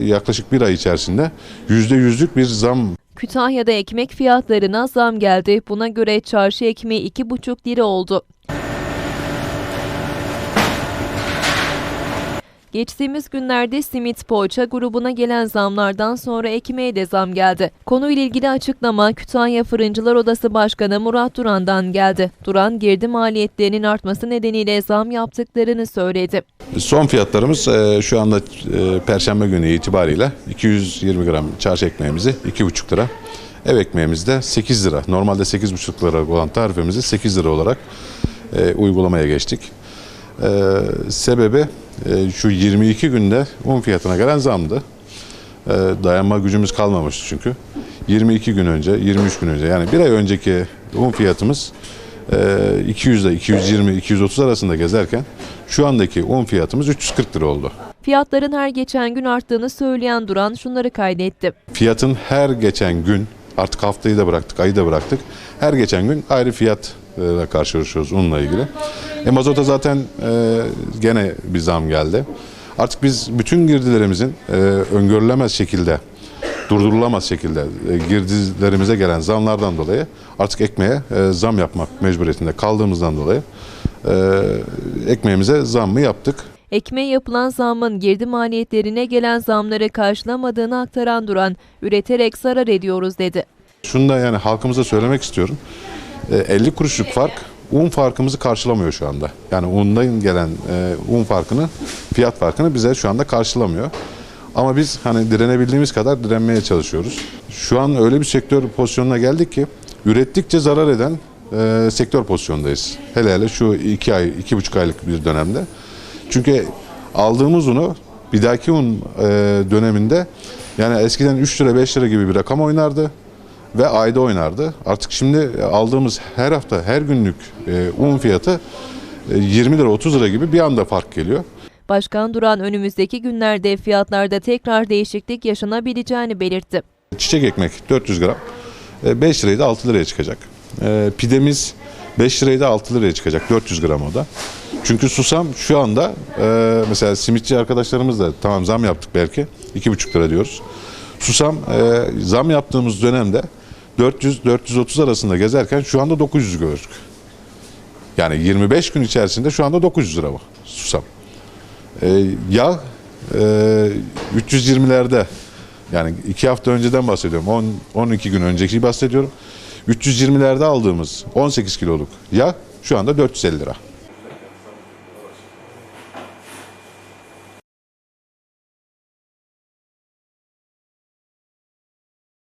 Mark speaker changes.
Speaker 1: Yaklaşık bir ay içerisinde %100'lük bir zam
Speaker 2: Kütahya'da ekmek fiyatlarına zam geldi. Buna göre çarşı ekmeği 2,5 lira oldu. Geçtiğimiz günlerde simit poğaça grubuna gelen zamlardan sonra ekmeğe de zam geldi. Konuyla ilgili açıklama Kütahya Fırıncılar Odası Başkanı Murat Duran'dan geldi. Duran girdi maliyetlerinin artması nedeniyle zam yaptıklarını söyledi.
Speaker 1: Son fiyatlarımız e, şu anda e, Perşembe günü itibariyle 220 gram çarşı ekmeğimizi 2,5 lira. Ev ekmeğimiz de 8 lira. Normalde 8,5 lira olan tarifemizi 8 lira olarak e, uygulamaya geçtik. E, sebebi e, şu 22 günde un fiyatına gelen zamdı. E, dayanma gücümüz kalmamıştı çünkü. 22 gün önce, 23 gün önce yani bir ay önceki un fiyatımız e, 200 ile 220, 230 arasında gezerken şu andaki un fiyatımız 340 lira oldu.
Speaker 2: Fiyatların her geçen gün arttığını söyleyen Duran şunları kaydetti.
Speaker 1: Fiyatın her geçen gün artık haftayı da bıraktık, ayı da bıraktık. Her geçen gün ayrı fiyatla karşılaşıyoruz unla ilgili. E, mazota zaten e, gene bir zam geldi. Artık biz bütün girdilerimizin e, öngörülemez şekilde, durdurulamaz şekilde e, girdilerimize gelen zamlardan dolayı artık ekmeğe e, zam yapmak mecburiyetinde kaldığımızdan dolayı e, ekmeğimize zammı yaptık.
Speaker 2: Ekmeğe yapılan zammın girdi maliyetlerine gelen zamları karşılamadığını aktaran Duran, üreterek zarar ediyoruz dedi.
Speaker 1: Şunu da yani halkımıza söylemek istiyorum. E, 50 kuruşluk fark un farkımızı karşılamıyor şu anda. Yani undan gelen e, un farkını, fiyat farkını bize şu anda karşılamıyor. Ama biz hani direnebildiğimiz kadar direnmeye çalışıyoruz. Şu an öyle bir sektör pozisyonuna geldik ki ürettikçe zarar eden e, sektör pozisyondayız. Hele hele şu iki ay, iki buçuk aylık bir dönemde. Çünkü aldığımız unu bir dahaki un e, döneminde yani eskiden 3 lira 5 lira gibi bir rakam oynardı ve ayda oynardı. Artık şimdi aldığımız her hafta her günlük e, un fiyatı e, 20 lira 30 lira gibi bir anda fark geliyor.
Speaker 2: Başkan Duran önümüzdeki günlerde fiyatlarda tekrar değişiklik yaşanabileceğini belirtti.
Speaker 1: Çiçek ekmek 400 gram e, 5 lirayı da 6 liraya çıkacak. E, Pidemiz 5 lirayı da 6 liraya çıkacak 400 gram o da. Çünkü susam şu anda e, mesela simitçi arkadaşlarımız da tamam zam yaptık belki 2,5 lira diyoruz. Susam e, zam yaptığımız dönemde 400-430 arasında gezerken şu anda 900 gördük. Yani 25 gün içerisinde şu anda 900 lira var susam. E, yağ e, 320'lerde yani iki hafta önceden bahsediyorum. 10, 12 gün önceki bahsediyorum. 320'lerde aldığımız 18 kiloluk yağ şu anda 450 lira.